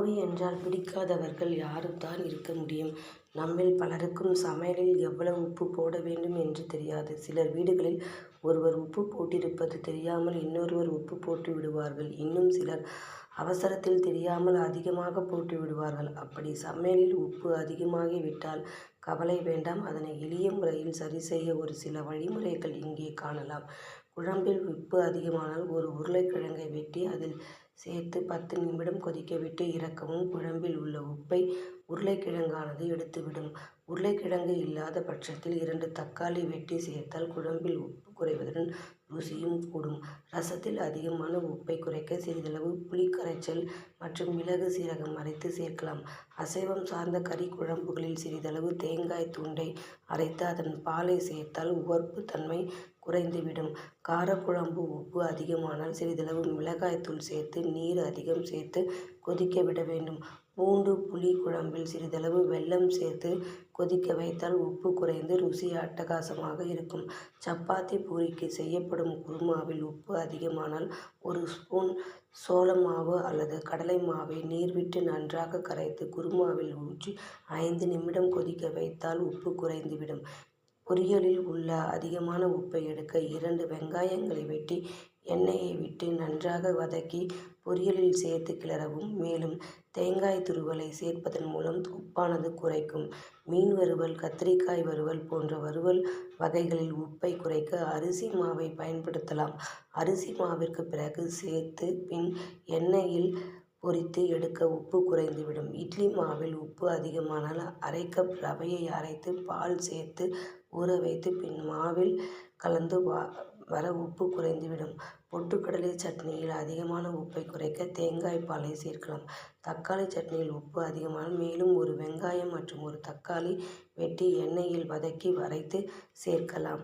உணவு என்றால் பிடிக்காதவர்கள் யாரும்தான் இருக்க முடியும். நம்மில் பலருக்கும் சமையலில் எவ்வளவு உப்பு போட வேண்டும் என்று தெரியாது. சிலர் வீடுகளில் ஒருவர் உப்பு போட்டிருப்பது தெரியாமல் இன்னொருவர் உப்பு போட்டு விடுவார்கள். இன்னும் சிலர் அவசரத்தில் தெரியாமல் அதிகமாக போட்டு விடுவார்கள். அப்படி சமையலில் உப்பு அதிகமாகி விட்டால் கவலை வேண்டாம். அதனை எளிய முறையில் சரி செய்ய ஒரு சில வழிமுறைகள் இங்கே காணலாம். குழம்பில் உப்பு அதிகமானால் ஒரு உருளைக்கிழங்கை வெட்டி அதில் சேர்த்து பத்து நிமிடம் கொதிக்கவிட்டு இறக்கவும். குழம்பில் உள்ள உப்பை உருளைக்கிழங்கானது எடுத்துவிடும். உருளைக்கிழங்கு இல்லாத பட்சத்தில் இரண்டு தக்காளி வெட்டி சேர்த்தால் குழம்பில் உப்பு குறைவதுடன் ருசியும் கூடும். ரசத்தில் அதிகமான உப்பை குறைக்க சிறிதளவு புளிக்கரைச்சல் மற்றும் மிளகு சீரகம் அரைத்து சேர்க்கலாம். அசைவம் சார்ந்த கறி குழம்புகளில் சிறிதளவு தேங்காய் துண்டை அரைத்து அதன் பாலை சேர்த்தால் உவர்ப்பு தன்மை குறைந்துவிடும். காரக்குழம்பு உப்பு அதிகமானால் சிறிதளவு மிளகாய்த்தூள் சேர்த்து நீர் அதிகம் சேர்த்து கொதிக்க விட வேண்டும். பூண்டு புளி குழம்பில் சிறிதளவு வெல்லம் சேர்த்து கொதிக்க வைத்தால் உப்பு குறைந்து ருசி அட்டகாசமாக இருக்கும். சப்பாத்தி பூரிக்கு செய்யப்படும் குருமாவில் உப்பு அதிகமானால் ஒரு ஸ்பூன் சோள மாவு அல்லது கடலை மாவை நீர் விட்டு நன்றாக கரைத்து குருமாவில் ஊற்றி ஐந்து நிமிடம் கொதிக்க வைத்தால் உப்பு குறைந்துவிடும். பொரியலில் உள்ள அதிகமான உப்பை எடுக்க இரண்டு வெங்காயங்களை வெட்டி எண்ணெயை விட்டு நன்றாக வதக்கி பொரியலில் சேர்த்து கிளறவும். மேலும் தேங்காய் துருவலை சேர்ப்பதன் மூலம் உப்பானது குறைக்கும். மீன் வறுவல் கத்திரிக்காய் வறுவல் போன்ற வறுவல் வகைகளில் உப்பை குறைக்க அரிசி மாவை பயன்படுத்தலாம். அரிசி மாவிற்கு பிறகு சேர்த்து பின் எண்ணெயில் பொரித்து எடுக்க உப்பு குறைந்துவிடும். இட்லி மாவில் உப்பு அதிகமானால் அரை கப் ரவையை அரைத்து பால் சேர்த்து ஊற வைத்து பின் மாவில் கலந்து வர உப்பு குறைந்துவிடும். பொட்டுக்கடலை சட்னியில் அதிகமான உப்பை குறைக்க தேங்காய் பாலை சேர்க்கலாம். தக்காளி சட்னியில் உப்பு அதிகமானால் மேலும் ஒரு வெங்காயம் மற்றும் ஒரு தக்காளி வெட்டி எண்ணெயில் வதக்கி வரைத்து சேர்க்கலாம்.